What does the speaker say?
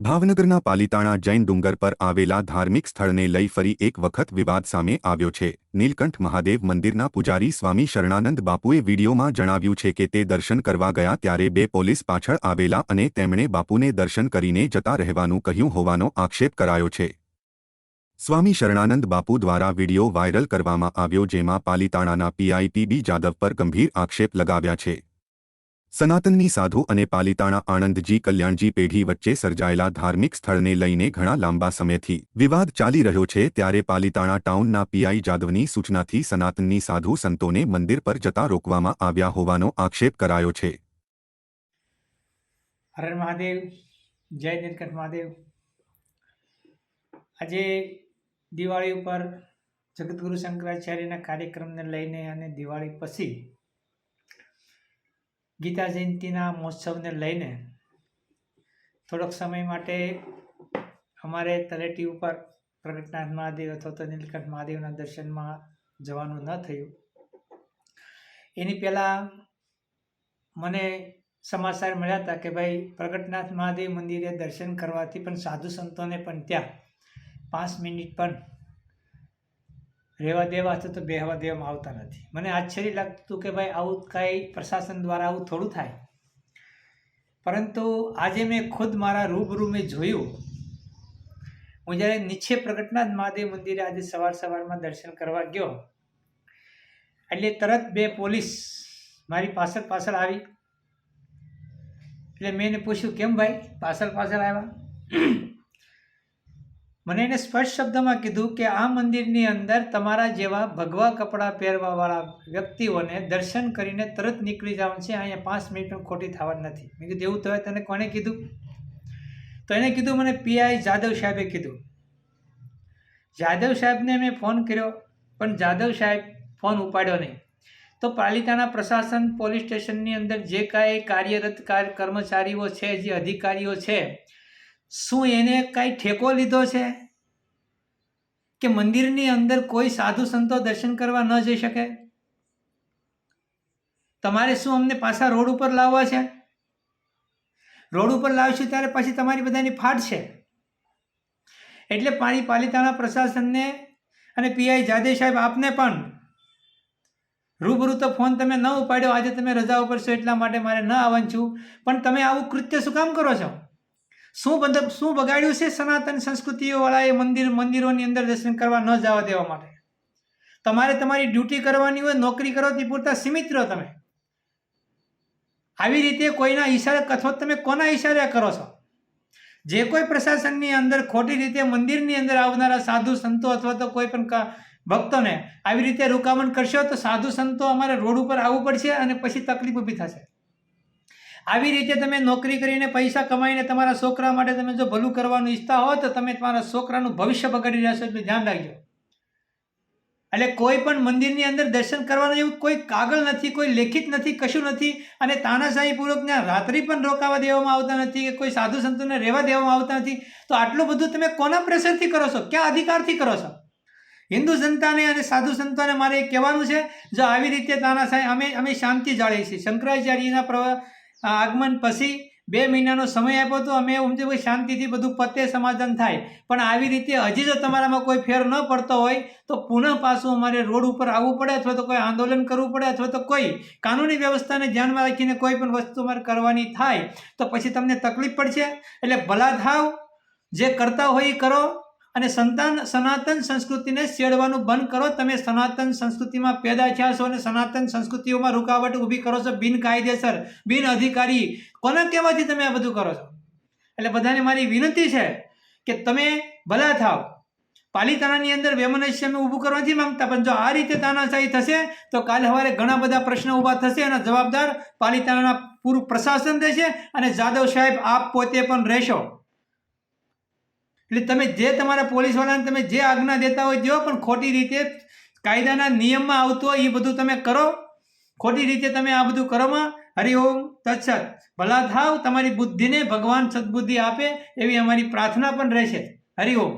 ભાવનગરના પાલીતાણા જૈન ડુંગર પર આવેલા ધાર્મિક સ્થળને લઈ ફરી એક વખત વિવાદ સામે આવ્યો છે. નીલકંઠ મહાદેવ મંદિરના પૂજારી સ્વામી શરણાનંદ બાપુએ વિડીયોમાં જણાવ્યું છે કે તે દર્શન કરવા ગયા ત્યારે બે પોલીસ પાછળ આવેલા અને તેમણે બાપુને દર્શન કરીને જતા રહેવાનું કહ્યું હોવાનો આક્ષેપ કરાયો છે. સ્વામી શરણાનંદ બાપુ દ્વારા વીડિયો વાયરલ કરવામાં આવ્યો જેમાં પાલીતાણાના પીઆઈપીબી જાદવ પર ગંભીર આક્ષેપ લગાવ્યા છે. સનાતનની સાધુ અને પાલિતાણા આણંદજી કલ્યાણજી પેઢી વચ્ચે સર્જાયેલા ધાર્મિક સ્થળને લઈને ઘણા લાંબા સમયથી વિવાદ ચાલી રહ્યો છે ત્યારે પાલિતાણા ટાઉનના પીઆઈ જાદવની સૂચનાથી સનાતનની સાધુ સંતોને મંદિર પર જતા રોકવામાં આવ્યા હોવાનો આક્ષેપ કરાયો છે. હર મહાદેવ, જય મહાદેવ. આજે દિવાળી ઉપર જગતગુરુ શંકરાચાર્યના કાર્યક્રમને લઈને અને દિવાળી પછી ગીતા જયંતિના મહોત્સવને લઈને થોડોક સમય માટે અમારે તલેટી ઉપર પ્રગટનાથ મહાદેવ અથવા તો નીલકંઠ મહાદેવના દર્શનમાં જવાનું ન થયું. એની પહેલાં મને સમાચાર મળ્યા હતા કે ભાઈ પ્રગટનાથ મહાદેવ મંદિરે દર્શન કરવાથી પણ સાધુ સંતોને પણ ત્યાં પાંચ મિનિટ પણ રહેવા દેવા હતું તો બેહવા દેવામાં આવતા નથી. મને આશ્ચર્ય લાગતું હતું કે ભાઈ આવું કાંઈ પ્રશાસન દ્વારા આવું થોડું થાય. પરંતુ આજે મેં ખુદ મારા રૂબરૂ મેં જોયું. હું જ્યારે નીચે પ્રગટનાથ મહાદેવ મંદિરે આજે સવાર સવારમાં દર્શન કરવા ગયો. એટલે તરત બે પોલીસ મારી પાછળ પાછળ આવી. એટલે મેં એને પૂછ્યું, કેમ ભાઈ? પાછળ પાછળ આવ્યા? મને એને સ્પષ્ટ શબ્દમાં કીધું કે આ મંદિરની અંદર તમારા જેવા ભગવા કપડાં પહેરવાવાળા વ્યક્તિઓને દર્શન કરીને તરત નીકળી જવાનું છે. અહીંયા પાંચ મિનિટ પણ ખોટી થવા નથી. મેં કીધું, એવું તો તને કોને કીધું? તો એને કીધું, મને પીઆઈ જાદવ સાહેબે કીધું. જાદવ સાહેબને મેં ફોન કર્યો, પણ જાદવ સાહેબ ફોન ઉપાડ્યો નહીં. તો પાલિતાના પ્રશાસન પોલીસ સ્ટેશનની અંદર જે કાંઈ કાર્યરત કાર કર્મચારીઓ છે, જે અધિકારીઓ છે શું એને કાંઈ ઠેકો લીધો છે? કે મંદિરની અંદર કોઈ સાધુ સંતો દર્શન કરવા ન જઈ શકે? તમારે શું અમને પાછા રોડ ઉપર લાવવા છે? રોડ ઉપર લાવશું ત્યારે પછી તમારી બધાની ફાટ છે. એટલે પાણી પાલિતાણા પ્રશાસનને અને પીઆઈ જાદે સાહેબ આપને પણ રૂબરૂ તો ફોન તમે ન ઉપાડ્યો. આજે તમે રજા ઉપર છો એટલા માટે મારે ન આવવાનું છું. પણ તમે આવું કૃત્ય શું કામ કરો છો? શું મતલબ શું બગાડ્યું છે સનાતન સંસ્કૃતિઓવાળાએ મંદિર મંદિરોની અંદર દર્શન કરવા ન જવા દેવા માટે? તમારે તમારી ડ્યુટી કરવાની હોય, નોકરી કરો તે પૂરતા સીમિત રહો તમે. આવી રીતે કોઈના ઈશારે અથવા તમે કોના ઈશારે કરો છો? જે કોઈ પ્રશાસનની અંદર ખોટી રીતે મંદિરની અંદર આવનારા સાધુ સંતો અથવા તો કોઈ પણ ભક્તોને આવી રીતે રોકામણ કરશો તો સાધુ સંતો અમારે રોડ ઉપર આવવું પડશે અને પછી તકલીફ ઊભી થશે. આવી રીતે તમે નોકરી કરીને પૈસા કમાઈને તમારા છોકરા માટે તમે જો ભલું કરવાનું ઈચ્છતા હો, તો તમે તમારા છોકરાનું ભવિષ્ય બગાડી રહ્યા છો, એટલે ધ્યાન રાખજો. એટલે કોઈ પણ મંદિરની અંદર દર્શન કરવાનું એવું કોઈ કાગળ નથી, કોઈ લેખિત નથી, કશું નથી, અને તાનાશાહીપૂર્વક ત્યાં રાત્રિ પણ રોકાવા દેવામાં આવતા નથી કે કોઈ સાધુ સંતોને રહેવા દેવામાં આવતા નથી. તો આટલું બધું તમે કોના પ્રેશરથી કરો છો? ક્યાં અધિકારથી કરો છો? હિન્દુ જનતાને અને સાધુ સંતોને મારે કહેવાનું છે, જો આવી રીતે તાનાશાહી અમે અમે શાંતિ જાળીએ છીએ. શંકરાચાર્યના આગમન પછી બે મહિનાનો સમય આપ્યો હતો અમે એમ ભાઈ શાંતિથી બધું પતે સમાધાન થાય. પણ આવી રીતે હજી જો તમારામાં કોઈ ફેર ન પડતો હોય, તો પુનઃ પાછું અમારે રોડ ઉપર આવવું પડે અથવા તો કોઈ આંદોલન કરવું પડે અથવા તો કોઈ કાનૂની વ્યવસ્થાને ધ્યાનમાં રાખીને કોઈ પણ વસ્તુ અમારે કરવાની થાય, તો પછી તમને તકલીફ પડશે. એટલે ભલા થાવ, જે કરતા હોય એ કરો. અને સંતાન, સનાતન સંસ્કૃતિને શેડવાનું બંધ કરો. તમે સનાતન સંસ્કૃતિમાં પેદા થયા છો અને સનાતન સંસ્કૃતિઓમાં રૂકાવટ ઊભી કરો છો. બિનકાયદેસર બિન અધિકારી, કોના કહેવાથી તમે આ બધું કરો છો? એટલે બધાને મારી વિનંતી છે કે તમે ભલા થાવ. પાલિતાણાની અંદર વેમનસ્ય ઊભું કરવા નથી માંગતા, પણ જો આ રીતે તાનાશાહી થશે, તો કાલે સવારે ઘણા બધા પ્રશ્નો ઊભા થશે અને જવાબદાર પાલિતાણાના પૂરું પ્રશાસન રહેશે અને જાદવ સાહેબ આપ પોતે પણ રહેશો. એટલે તમે જે તમારા પોલીસવાળાને તમે જે આજ્ઞા દેતા હોય જો પણ ખોટી રીતે કાયદાના નિયમમાં આવતું હોય એ બધું તમે કરો. ખોટી રીતે તમે આ બધું કરોમાં. હરિઓમ તત્સત. ભલા થાવ, તમારી બુદ્ધિને ભગવાન સદબુદ્ધિ આપે એવી અમારી પ્રાર્થના પણ રહેશે. હરિઓમ